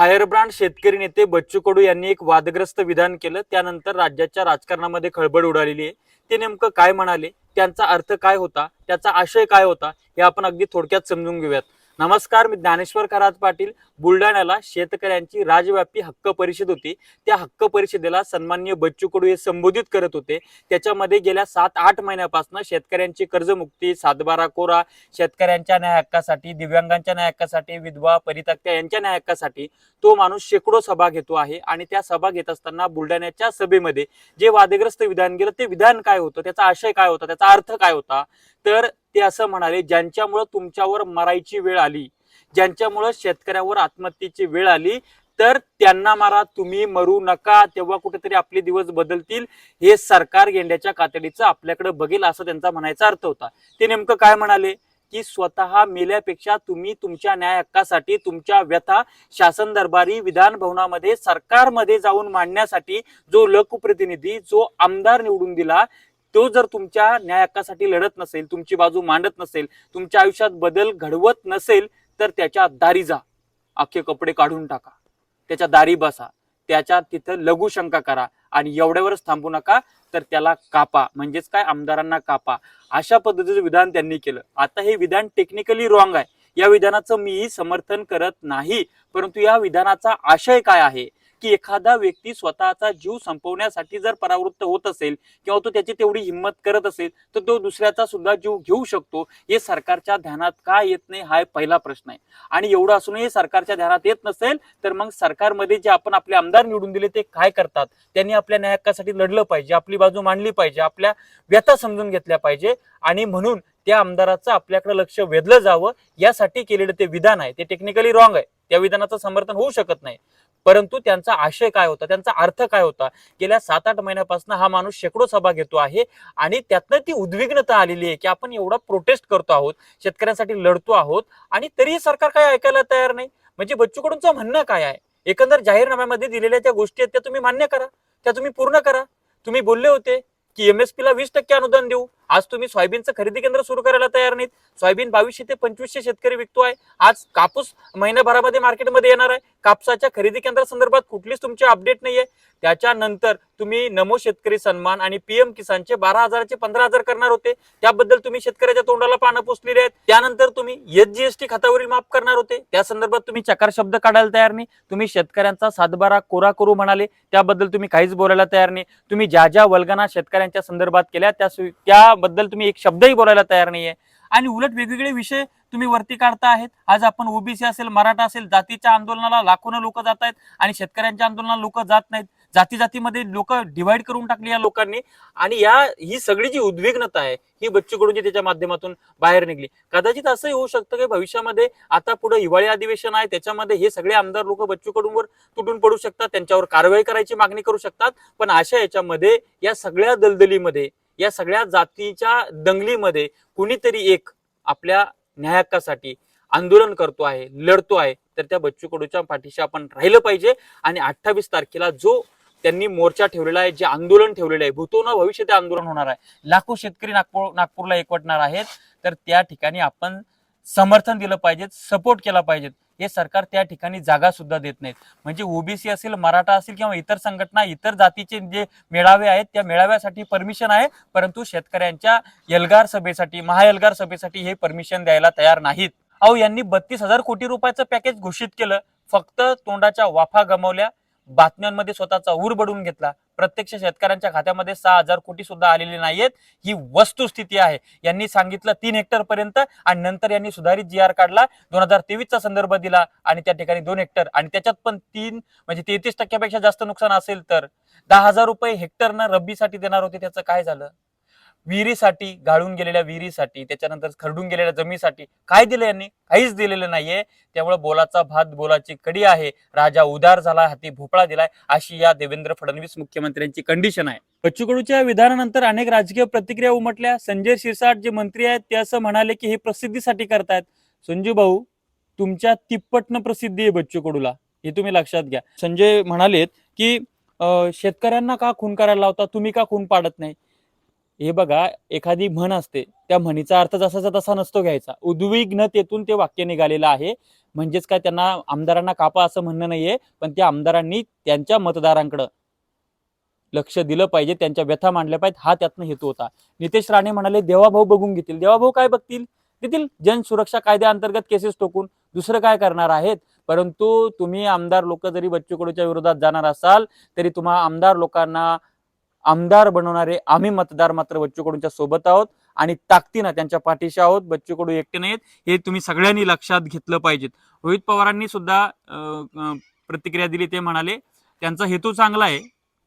Firebrand शेतकरी नेते बच्चू कडू यांनी एक वादग्रस्त विधान केलं. त्यानंतर राज्याच्या राजकारणामध्ये खळबळ उडालेली आहे. ते नेमकं काय म्हणाले? त्यांचा अर्थ काय होता? त्याचा आशय काय होता? हे आपण अगदी थोडक्यात समजून घेऊयात. नमस्कार मी ज्ञानेश्वर करात पाटील. बुलढाण्याला शेतकऱ्यांची राजव्यापी हक्क परिषद होती. त्या हक्क परिषदेला सन्मान्य बच्चू कडू हे संबोधित करत होते. त्याच्यामध्ये गेल्या सात आठ महिन्यापासून शेतकऱ्यांची कर्जमुक्ती सातबारा कोरा शेतकऱ्यांच्या न्याय हक्कासाठी दिव्यांगांच्या न्याय हक्कासाठी विधवा परित्यक्त्या यांच्या न्याय हक्कासाठी तो माणूस शेकडो सभा घेतो आहे. आणि त्या सभा घेत असताना बुलढाण्याच्या सभेमध्ये जे वादग्रस्त विधान गेलं ते विधान काय होतं? त्याचा आशय काय होता? त्याचा अर्थ काय होता? तर ते असं म्हणाले ज्यांच्यामुळं तुमच्यावर मरायची वेळ आली ज्यांच्यामुळं शेतकऱ्यावर आत्महत्येची वेळ आली तर त्यांना मारा तुम्ही मरू नका तेव्हा कुठेतरी आपले दिवस बदलतील हे सरकार गेंड्याच्या कातडीचं आपल्याकडे बघेल असं त्यांचा म्हणायचा अर्थ होता. ते नेमकं काय म्हणाले? की स्वतः मेल्यापेक्षा तुम्ही तुमच्या न्याय हक्कासाठी तुमच्या व्यथा शासन दरबारी विधान भवनामध्ये सरकारमध्ये जाऊन मांडण्यासाठी जो लोकप्रतिनिधी जो आमदार निवडून दिला तो जर तुमच्या न्याय हक्कासाठी लढत नसेल तुमची बाजू मांडत नसेल तुमच्या आयुष्यात बदल घडवत नसेल तर त्याच्या दारी जा. अख्खे कपडे काढून टाका. त्याच्या दारी बसा. त्याच्या तिथं लघुशंका करा आणि एवढ्यावरच थांबू नका तर त्याला कापा. म्हणजेच काय? आमदारांना कापा. अशा पद्धतीचं विधान त्यांनी केलं. आता हे विधान टेक्निकली रॉंग आहे. या विधानाचं मीही समर्थन करत नाही परंतु या विधानाचा आशय काय आहे? की एखादा व्यक्ती स्वतःचा जीव संपवण्यासाठी जर परावृत्त होत असेल किंवा तो त्याची तेवढी हिंमत करत असेल तर तो दुसऱ्याचा सुद्धा जीव घेऊ शकतो. हे सरकारच्या ध्यानात का येत नाही हा पहिला प्रश्न आहे. आणि एवढं असूनही सरकारच्या ध्यानात येत नसेल तर मग सरकारमध्ये जे आपण आपले आमदार निवडून दिले ते काय करतात? त्यांनी आपल्या न्याय हक्कासाठी लढलं पाहिजे आपली बाजू मांडली पाहिजे आपल्या व्यथा समजून घेतल्या पाहिजे आणि म्हणून त्या आमदाराचं आपल्याकडे लक्ष वेधलं जावं. यासाठी केलेलं ते विधान आहे. ते टेक्निकली रॉंग आहे. त्या विधानाचं समर्थन होऊ शकत नाही. परंतु त्यांचा आशय काय होता? त्यांचा अर्थ काय होता? गेल्या सात आठ महिन्यापासून हा माणूस शेकडो सभा घेतो आहे आणि त्यातनं ती उद्विग्नता आलेली आहे की आपण एवढा प्रोटेस्ट करतो आहोत शेतकऱ्यांसाठी लढतो आहोत आणि तरीही सरकार काय ऐकायला तयार नाही? म्हणजे बच्चू कडूंचं म्हणणं काय आहे? एकंदर जाहीरनाम्यामध्ये दिलेल्या ज्या गोष्टी आहेत त्या तुम्ही मान्य करा. त्या तुम्ही पूर्ण करा. तुम्ही बोलले होते. की एमएसपी ला वीस टक्के अनुदान देऊ. आज तुम्ही सोयाबीनचं खरेदी केंद्र सुरू करायला तयार नाहीत. सोयाबीन बावीसशे ते पंचवीसशे शेतकरी विकतो आहे. आज कापूस महिन्याभरामध्ये मार्केटमध्ये येणार आहे. कापसाच्या खरेदी केंद्रासंदर्भात कुठलीच तुमची अपडेट नाहीये. त्याच्यानंतर तुम्ही नमो शेतकरी सन्मान आणि पीएम किसानचे बारा हजाराचे पंधरा हजार करणार होते. त्याबद्दल तुम्ही शेतकऱ्याच्या तोंडाला पानं पोचलेली आहेत. त्यानंतर तुम्ही एस जीएसटी खात्यावरील माफ करणार होते. त्या संदर्भात तुम्ही चकार शब्द काढायला तयार नाही. तुम्ही शेतकऱ्यांचा सातबारा कोरा करू म्हणाले. त्याबद्दल तुम्ही काहीच बोलायला तयार नाही. तुम्ही ज्या ज्या वल्गना शेतकऱ्यांच्या संदर्भात केल्या. त्या त्याबद्दल तुम्ही एक शब्दही बोलायला तयार नाहीये. आणि उलट वेगवेगळे विषय तुम्ही वरती काढता आहेत. आज आपण ओबीसी असेल मराठा असेल जातीच्या आंदोलनाला लाखोनं लोक जात आहेत आणि शेतकऱ्यांच्या आंदोलनाला लोक जात नाहीत. जाती जातीमध्ये लोक डिवाइड करून टाकली या लोकांनी. आणि या ही सगळी जी उद्विग्नता आहे ही बच्चू कडूंची त्याच्या माध्यमातून बाहेर निघली. कदाचित असंही होऊ शकतं की भविष्यामध्ये आता पुढे हिवाळी अधिवेशन आहे त्याच्यामध्ये हे सगळे आमदार लोक बच्चू कडूंवर तुटून पडू शकतात त्यांच्यावर कारवाई करायची मागणी करू शकतात. पण अशा याच्यामध्ये या सगळ्या दलदलीमध्ये या सगळ्या जातीच्या दंगलीमध्ये कुणीतरी एक आपल्या न्यायकासाठी आंदोलन करतो आहे लढतो आहे तर त्या बच्चू कडूच्या पाठीशी आपण राहिलं पाहिजे. आणि अठ्ठावीस तारखेला जो त्यांनी मोर्चा ठेवलेला आहे जे आंदोलन ठेवलेलं आहे. भूतो भविष्य ते आंदोलन होणार आहे. लाखो शेतकरी नागपूर नागपूरला एकवटणार आहेत. तर त्या ठिकाणी आपण समर्थन दिलं पाहिजे सपोर्ट केला पाहिजे. हे सरकार त्या ठिकाणी जागा सुद्धा देत नाहीत. म्हणजे ओबीसी असेल मराठा असेल किंवा इतर संघटना इतर जातीचे जे मेळावे आहेत त्या मेळाव्यासाठी परमिशन आहे. परंतु शेतकऱ्यांच्या एल्गार सभेसाठी महाएल्गार सभेसाठी हे परमिशन द्यायला तयार नाहीत. अहो यांनी बत्तीस हजार कोटी रुपयाचं पॅकेज घोषित केलं. फक्त तोंडाच्या वाफा गमावल्या. बातम्यांमध्ये स्वतःचा ऊर बडवून घेतला. प्रत्यक्ष शेतकऱ्यांच्या खात्यामध्ये सहा हजार कोटी सुद्धा आलेले नाहीयेत. ही वस्तुस्थिती आहे. यांनी सांगितलं तीन हेक्टर पर्यंत आणि नंतर यांनी सुधारित जी आर काढला. दोन हजार तेवीसचा संदर्भ दिला आणि त्या ठिकाणी दोन हेक्टर आणि त्याच्यात पण तीन म्हणजे तेहतीस टक्क्यापेक्षा जास्त नुकसान असेल तर दहा हजार रुपये हेक्टरनं रब्बीसाठी देणार होते. त्याचं काय झालं? विहिरीसाठी गाळून गेलेल्या विहिरीसाठी त्याच्यानंतर खरडून गेलेल्या जमिनीसाठी काय दिलं यांनी? काहीच दिलेलं नाहीये. त्यामुळे बोलाचा भात बोलाची कडी आहे. राजा उदार झाला हाती भोपळा दिलाय. अशी या देवेंद्र फडणवीस मुख्यमंत्र्यांची कंडिशन आहे. बच्चू कडूच्या विधानानंतर अनेक राजकीय प्रतिक्रिया उमटल्या. संजय शिरसाट जे मंत्री आहेत ते असं म्हणाले की हे प्रसिद्धीसाठी करतायत. संजू भाऊ तुमच्या तिप्पटनं प्रसिद्धी आहे बच्चू कडूला हे तुम्ही लक्षात घ्या. संजय म्हणालेत की शेतकऱ्यांना का खून करायला लावता? तुम्ही का खून पाडत नाही? हे बघा एखादी म्हण असते. त्या म्हणीचा अर्थ जसाचा तसा नसतो घ्यायचा. उद्विग्न तेथून ते वाक्य निघालेलं आहे. म्हणजेच काय त्यांना आमदारांना कापा असं म्हणणं नाहीये पण त्या आमदारांनी त्यांच्या मतदारांकडं लक्ष दिलं पाहिजे त्यांच्या व्यथा मांडल्या पाहिजेत हा त्यातनं हेतू होता. नितेश राणे म्हणाले देवाभाऊ बघून घेतील. देवाभाऊ काय बघतील? देतील. जन सुरक्षा कायद्याअंतर्गत केसेस टोकून. दुसरं काय करणार आहेत? परंतु तुम्ही आमदार लोक जरी बच्चू कडूच्या विरोधात जाणार असाल तरी तुम्हा आमदार लोकांना आमदार बनवणारे आम्ही मतदार मात्र बच्चू कडूंच्या सोबत आहोत आणि ताकदीनं त्यांच्या पाठीशी आहोत. बच्चू कडू एकटे नाहीत. हे तुम्ही सगळ्यांनी लक्षात घेतलं पाहिजेत. रोहित पवारांनी सुद्धा प्रतिक्रिया दिली ते म्हणाले त्यांचा हेतू चांगला आहे.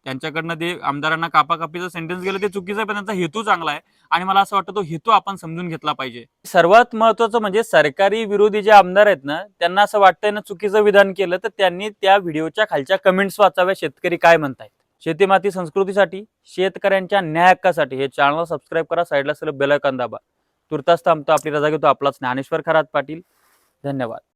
त्यांच्याकडनं ते आमदारांना कापाकापीचं सेंटेन्स गेलं ते चुकीचं आहे पण त्यांचा हेतू चांगला आहे. आणि मला असं वाटतं तो हेतू आपण समजून घेतला पाहिजे. सर्वात महत्वाचं म्हणजे सरकारी विरोधी जे आमदार आहेत ना त्यांना असं वाटतंय ना चुकीचं विधान केलं तर त्यांनी त्या व्हिडिओच्या खालच्या कमेंट्स वाचाव्या. शेतकरी काय म्हणतायत? शेतीमाती संस्कृतीसाठी शेतकऱ्यांच्या न्याय हक्कासाठी हे चॅनल सबस्क्राईब करा साईडला असलेलं बेलायकन दाबा. तुर्तास थांबतो आपली रजा घेतो. आपलाच ज्ञानेश्वर खरात पाटील. धन्यवाद.